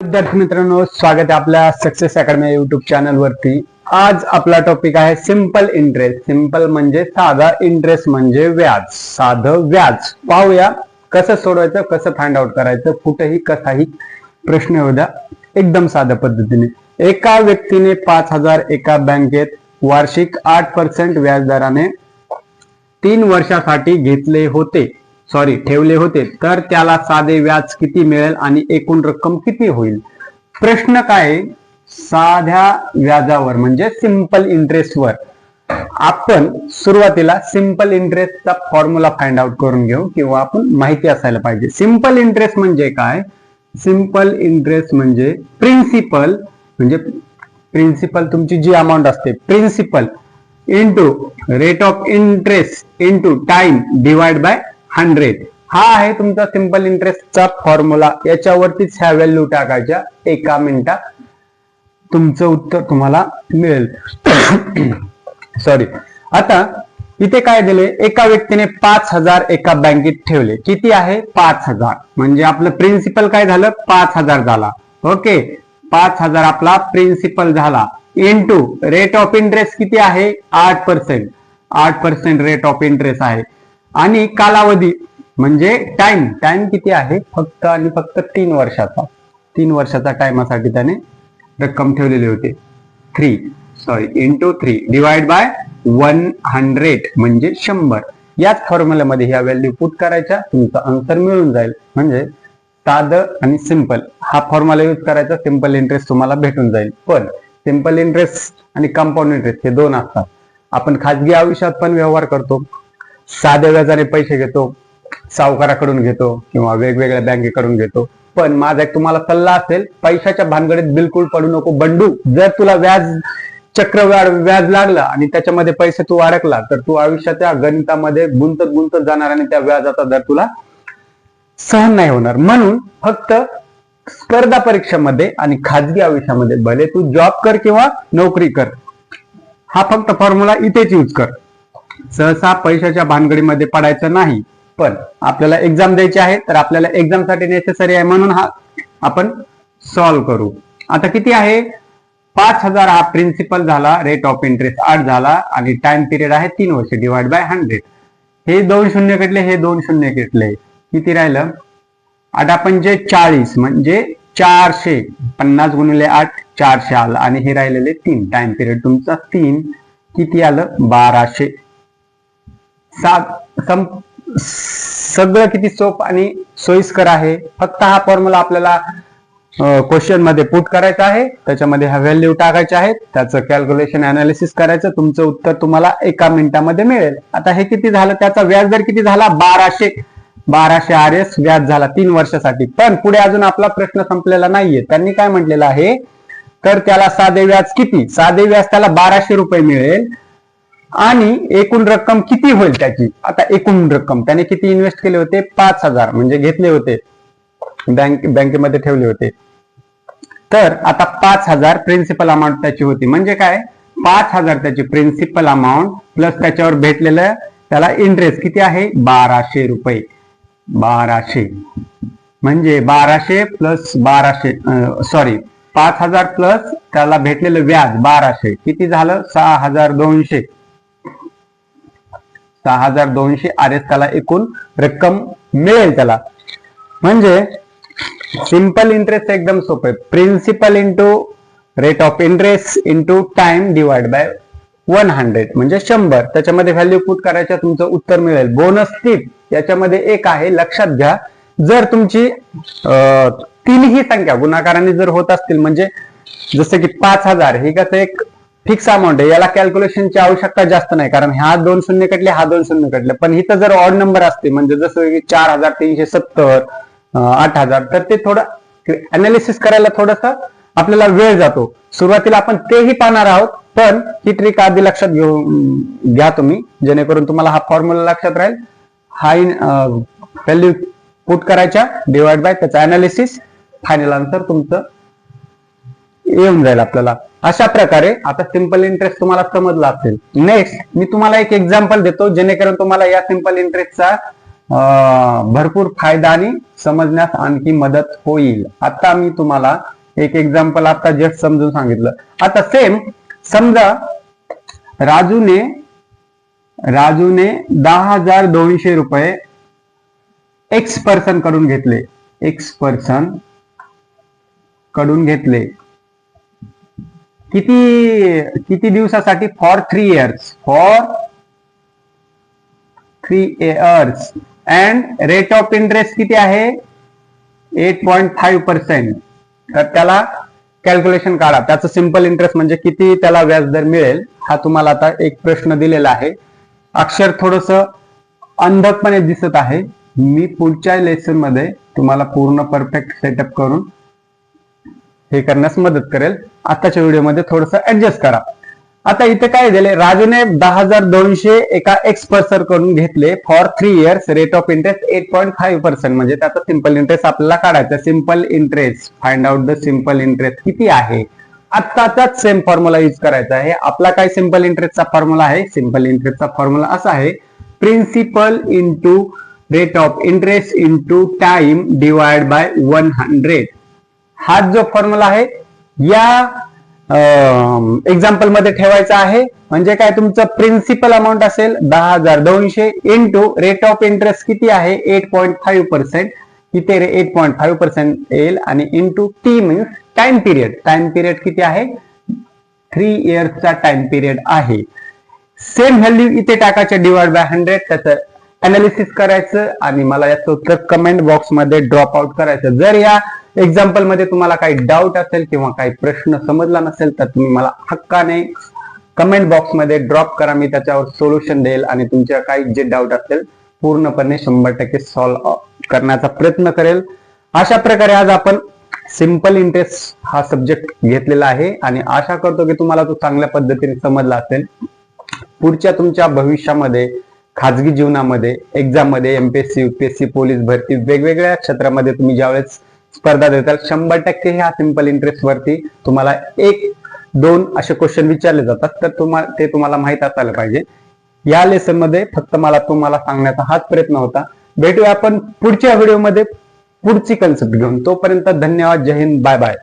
विद्यार्थी मित्रांनो स्वागत आहे आपल्या सक्सेस अकॅडमी युट्यूब चॅनल वरती. आज आपला टॉपिक आहे सिंपल इंटरेस्ट सिंपल म्हणजे साधा इंटरेस्ट म्हणजे व्याज. साधं व्याज. पाहूया कसं सोडवायचं कसं फाइंड आउट करायचं कुठेही कसाही प्रश्न येऊ द्या. एकदम साध्या पद्धतीने. एका व्यक्तीने पाच हजार एका बँकेत वार्षिक आठ पर्सेंट व्याजदराने तीन वर्षासाठी घेतले होते. सॉरी ठेवले होते तर त्याला साधे व्याज किती मिळेल आणि एकूण रक्कम किती होईल? प्रश्न काय साध्या व्याजावर म्हणजे सिंपल इंटरेस्टवर आपण सुरुवातीला सिंपल इंटरेस्टचा फॉर्म्युला फाइंड आउट करून घेऊ किंवा आपण माहिती असायला पाहिजे. सिंपल इंटरेस्ट म्हणजे काय? सिंपल इंटरेस्ट म्हणजे प्रिन्सिपल म्हणजे प्रिन्सिपल तुमची जी अमाऊंट असते principal into rate of interest into time divide by hundred हा आहे तुमचा सिंपल इंटरेस्टचा फॉर्म्युला याच्यावरतीच ह्या व्हॅल्यू टाकायच्या. एका मिनिटात तुमचं उत्तर तुम्हाला मिळेल. सॉरी आता इथे काय दिले? एका व्यक्तीने पाच हजार एका बँकेत ठेवले. किती आहे? पाच हजार. म्हणजे आपलं प्रिन्सिपल काय झालं? पाच हजार झाला. ओके पाच हजार आपला प्रिन्सिपल झाला. इंटू रेट ऑफ इंटरेस्ट किती आहे? आठ पर्सेंट आठ पर्सेंट रेट ऑफ इंटरेस्ट आहे. आणि कालावधी म्हणजे टाइम टाइम किती आहे? फक्त आणि फक्त तीन वर्षाचा. तीन वर्षाचा टाइमासाठी त्याने रक्कम ठेवलेली होती. Three sorry into three divide by one hundred म्हणजे शंभर. याच फॉर्म्युल्यामध्ये ह्या व्हॅल्यू पुट करायच्या तुमचं आन्सर मिळून जाईल. म्हणजे साधं आणि सिंपल हा फॉर्म्युला यूज करायचा सिंपल इंटरेस्ट तुम्हाला भेटून जाईल. पण सिंपल इंटरेस्ट आणि कंपाऊंड इंटरेस्ट हे दोन असतात. आपण खाजगी आयुष्यात पण व्यवहार करतो. साध्या व्याजाने पैसे घेतो सावकाराकडून घेतो किंवा वेगवेगळ्या बँकेकडून घेतो. पण माझा एक तुम्हाला सल्ला असेल पैशाच्या भानगडीत बिलकुल पडू नको. बंडू जर तुला व्याज चक्रवाढ व्याज लागला आणि त्याच्यामध्ये पैसे तू अडकला तर तू आयुष्याच्या गणितामध्ये गुंतत गुंतत जाणार आणि त्या व्याजाचा दर तुला सहन नाही होणार. म्हणून फक्त स्पर्धा परीक्षेमध्ये आणि खाजगी आयुष्यामध्ये भले तू जॉब कर किंवा नोकरी कर हा फक्त फॉर्म्युला इथेच यूज कर. सहसा पैशाच्या भानगडीमध्ये पडायचं नाही पण आपल्याला एक्झाम द्यायची आहे तर आपल्याला एक्झामसाठी नेसेसरी आहे म्हणून हा आपण सॉल्व्ह करू. आता किती आहे? पाच हजार हा प्रिन्सिपल झाला रेट ऑफ इंटरेस्ट आठ झाला आणि टाइम पिरियड आहे तीन वर्ष डिवाइड बाय हंड्रेड हे दोन शून्य कटले हे दोन शून्य कटले किती राहिलं? आठ जे चाळीस म्हणजे चारशे पन्नास गुणिले आठ चारशे आलं. आणि हे राहिलेले तीन. टाइम पिरियड तुमचा तीन. किती आलं? बाराशे. सगळं किती सोप आणि सोयीस्कर आहे. फक्त हा फॉर्म्युला आपल्याला क्वेश्चनमध्ये पुट करायचा आहे. त्याच्यामध्ये हा व्हॅल्यू टाकायचे आहेत. त्याचं कॅल्क्युलेशन अनालिसिस करायचं. तुमचं उत्तर तुम्हाला एका मिनिटामध्ये मिळेल. आता हे किती झालं? त्याचा व्याजदर किती झाला? बाराशे. बाराशे आर एस व्याज झाला तीन वर्षासाठी. पण पुढे अजून आपला प्रश्न संपलेला नाहीये. त्यांनी काय म्हटलेलं आहे? तर त्याला साधे व्याज किती? साधे व्याज त्याला बाराशे रुपये मिळेल. आणि एकूण रक्कम किती होईल त्याची? आता एकूण रक्कम. त्याने किती इन्व्हेस्ट केले होते? पाच हजार. म्हणजे घेतले होते. बँक बँकेमध्ये ठेवले होते. तर आता पाच हजार प्रिन्सिपल अमाऊंट त्याची होती. म्हणजे काय? पाच हजार त्याची प्रिन्सिपल अमाऊंट प्लस त्याच्यावर भेटलेलं त्याला इंटरेस्ट किती आहे? बाराशे रुपये. बाराशे. म्हणजे बाराशे प्लस बाराशे सॉरी पाच हजार प्लस त्याला भेटलेलं व्याज बाराशे. किती झालं? सहा हजार दोनशे. सहा हजार दोनशे आर एस त्याला एकूण रक्कम मिळेल त्याला. म्हणजे सिंपल इंटरेस्ट एकदम सोपं आहे. Principal into rate of interest into time divide by one hundred म्हणजे शंभर. त्याच्यामध्ये व्हॅल्यू पुट करायचं तुमचं उत्तर मिळेल. बोनस टीप याच्यामध्ये एक आहे लक्षात घ्या. जर तुमची तीनही संख्या गुणाकाराने जर होत असतील म्हणजे जसं की पाच हजार हे कसं एक फिक्स अमाऊंट आहे. याला कॅल्क्युलेशनची आवश्यकता जास्त नाही. कारण हा दोन शून्य कटले हा दोन शून्य कटले. पण इथं जर ऑड नंबर असते म्हणजे जसं की चार हजार तीनशे सत्तर आठ हजार तर ते थोडं अनालिसिस करायला थोडस आपल्याला वेळ जातो. सुरुवातीला आपण तेही पाहणार आहोत पण ही ट्रिक आधी लक्षात घेऊ घ्या तुम्ही. जेणेकरून तुम्हाला हा फॉर्म्युला लक्षात राहील. हा व्हॅल्यू पुट करायच्या डिवाइड बाय त्याचा अनालिसिस फायनल आन्सर तुमचं येऊन जाईल आपल्याला. अशा प्रकारे आता सिंपल इंटरेस्ट तुम्हाला समजला असेल. नेक्स्ट मी तुम्हाला एक एक्झाम्पल देतो जेणेकरून तुम्हाला या सिंपल इंटरेस्टचा भरपूर फायदा आणि समजण्यास आणखी मदत होईल. आता मी तुम्हाला एक एक्झाम्पल आता जस्ट समजून सांगितलं. आता सेम समजा राजूने राजूने दहा हजार दोनशे रुपये एक्स पर्सनकडून घेतले. एक्स पर्सनकडून घेतले. किती किती दिवसासाठी? For three years for three years and rate of interest किती आहे? एट पॉइंट फाईव्ह पर्सेंट तर त्याला कॅल्क्युलेशन काढा. त्याचं सिंपल इंटरेस्ट म्हणजे किती त्याला व्याजदर मिळेल हा तुम्हाला आता एक प्रश्न दिलेला आहे. अक्षर थोडस अंधकपणे दिसत आहे. मी पुढच्या लेसनमध्ये तुम्हाला पूर्ण परफेक्ट सेटअप करून हे करण्यास मदत करेल. आताच्या व्हिडिओमध्ये थोडस ऍडजस्ट करा. आता इथे काय दिले राजूने दहा हजार दोनशे एका एक्सपर्सर करून घेतले for three years rate of interest eight point five percent म्हणजे त्याचा सिंपल इंटरेस्ट आपल्याला काढायचा simple interest find out the simple interest किती आहे? आत्ताचाच सेम फॉर्म्युला युज करायचा आहे. आपला काय सिंपल इंटरेस्टचा फॉर्म्युला आहे? सिंपल इंटरेस्टचा फॉर्म्युला असा आहे. Principal into rate of interest into time divide by one hundred हाच जो फॉर्म्युला आहे या एक्झाम्पलमध्ये ठेवायचा आहे. म्हणजे काय तुमचं प्रिन्सिपल अमाऊंट असेल दहा हजार दोनशे इंटू रेट ऑफ इंटरेस्ट किती आहे? एट पॉईंट फाईव्ह पर्सेंट किती एट पॉईंट फाईव्ह पर्सेंट येईल आणि into T means time period time period किती आहे? थ्री इयर्सचा टाइम पिरियड आहे. सेम व्हॅल्यू इथे टाकायचं डिवाइड बाय हंड्रेड त्याचं अनालिसिस करायचं आणि मला याचं उत्तर कमेंट बॉक्समध्ये ड्रॉप आउट करायचं. जर या एक्झाम्पलमध्ये तुम्हाला काही डाऊट असेल किंवा काही प्रश्न समजला नसेल तर तुम्ही मला हक्काने कमेंट बॉक्समध्ये ड्रॉप करा. मी त्याच्यावर सोल्युशन देईल आणि तुमच्या काही जे डाऊट असेल पूर्णपणे शंभर टक्के सॉल्व्ह करण्याचा प्रयत्न करेल. अशा प्रकारे आज आपण सिंपल इंटरेस्ट हा सब्जेक्ट घेतलेला आहे आणि आशा करतो की तुम्हाला तो चांगल्या पद्धतीने समजला असेल. पुढच्या तुमच्या भविष्यामध्ये खाजगी जीवनामध्ये एक्झाममध्ये एमपीएससी युपीएससी पोलीस भरती वेगवेगळ्या क्षेत्रामध्ये तुम्ही ज्यावेळेस स्पर्धा देतात. शंभर टक्के ह्या सिंपल इंटरेस्ट वरती तुम्हाला एक दोन असे क्वेश्चन विचारले जातात. तर तुम्हाला ते तुम्हाला माहीत असायला पाहिजे. या लेसनमध्ये फक्त मला तुम्हाला सांगण्याचा हाच प्रयत्न होता. भेटूया आपण पुढच्या व्हिडिओमध्ये पुढची कन्सेप्ट घेऊन. तोपर्यंत धन्यवाद. जय हिंद. Bye bye